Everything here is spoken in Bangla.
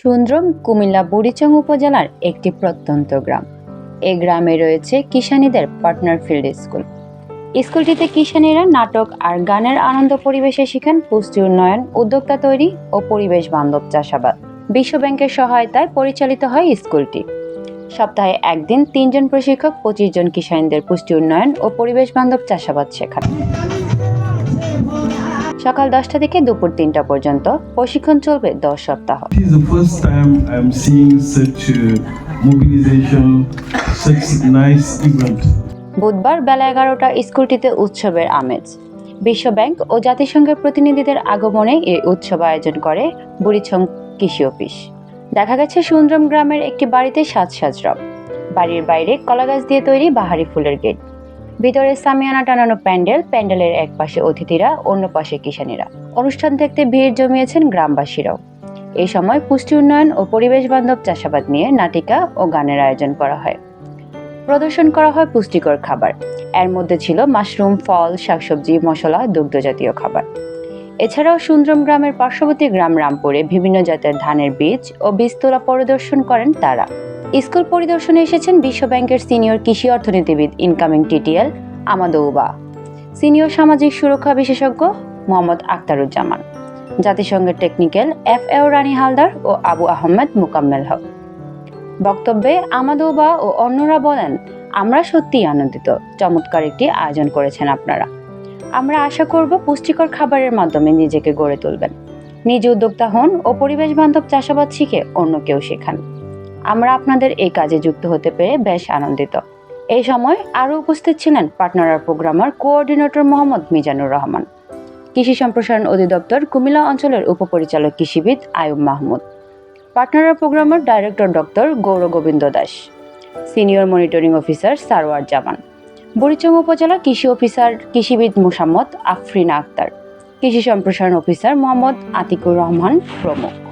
সুন্দ্রম কুমিল্লা বুড়িচং উপজেলার একটি প্রত্যন্ত গ্রাম। এই গ্রামে রয়েছে কিষানীদের পার্টনার ফিল্ড স্কুল। স্কুলটিতে কিষানীরা নাটক আর গানের আনন্দ পরিবেশে শিখান পুষ্টি উন্নয়ন, উদ্যোক্তা তৈরি ও পরিবেশ বান্ধব চাষাবাদ। বিশ্ব ব্যাংকের সহায়তায় পরিচালিত হয় স্কুলটি। সপ্তাহে একদিন তিনজন প্রশিক্ষক পঁচিশ জন কিষানীদের পুষ্টি উন্নয়ন ও পরিবেশ বান্ধব চাষাবাদ শেখান। সকাল দশটা থেকে দুপুর তিনটা পর্যন্ত। প্রশিক্ষণ চলবে দশ সপ্তাহ। Uh. বুধবার বেলা এগারোটা স্কুলটিতে উৎসবের আমেজ। বিশ্ব ব্যাংক ও জাতিসংঘের প্রতিনিধিদের আগমনে এই উৎসব আয়োজন করে বুড়িছং কৃষি অফিস। দেখা গেছে সুন্দরম গ্রামের একটি বাড়িতে সাজ সাজ রব বাড়ির বাইরে কলাগাছ দিয়ে তৈরি বাহারি ফুলের গেট। ভিতরে সামিয়ানা টানানো প্যান্ডেল, প্যান্ডেলের এক পাশে অতিথিরা, অন্য পাশে কিষানীরা। অনুষ্ঠান দেখতে ভিড় জমিয়েছেন গ্রামবাসীরাও। এই সময় পুষ্টি উন্নয়ন ও পরিবেশ বান্ধব চাষাবাদ নিয়ে নাটিকা ও গানের আয়োজন করা হয়। প্রদর্শন করা হয় পুষ্টিকর খাবার। এর মধ্যে ছিল মাশরুম, ফল, শাকসবজি, মশলা, দুগ্ধজাতীয় খাবার। এছাড়াও সুন্দরম গ্রামের পার্শ্ববর্তী গ্রাম রামপুরে বিভিন্ন জাতের ধানের বীজ ও বীজ তোলা পরিদর্শন করেন তারা। স্কুল পরিদর্শনে এসেছেন বিশ্ব ব্যাংকের সিনিয়র কৃষি অর্থনীতিবিদ ইনকামিং টিটিএল আমাদৌবা সিনিয়র সামাজিক সুরক্ষা বিশেষজ্ঞ মোহাম্মদ আক্তারুজ্জামান জাতিসংঘের টেকনিক্যাল এফ এও রানী হালদার ও আবু আহমেদ মোকাম্মেল হক। বক্তব্যে আমাদৌবা ও অন্যরা বলেন, আমরা সত্যিই আনন্দিত। চমৎকার একটি আয়োজন করেছেন আপনারা। আমরা আশা করব পুষ্টিকর খাবারের মাধ্যমে নিজেকে গড়ে তুলবেন। নিজে উদ্যোক্তা হন ও পরিবেশ বান্ধব চাষাবাদ শিখে অন্য কেউ শেখান। আমরা আপনাদের এই কাজে যুক্ত হতে পেরে বেশ আনন্দিত। এই সময় আরও উপস্থিত ছিলেন partner programmer coordinator Mohammad Mizanur Rahman, কৃষি সম্প্রসারণ অধিদপ্তর কুমিল্লা অঞ্চলের উপপরিচালক কৃষিবিদ Ayub Mahmud partner programmer director doctor Gour Gobinda Das, senior monitoring officer Sarwar Jaman Burichang উপজেলা কৃষি অফিসার কৃষিবিদ মুসাম্মদ আফরিনা আক্তার, কৃষি সম্প্রসারণ অফিসার মোহাম্মদ আতিকুর রহমান প্রমুখ।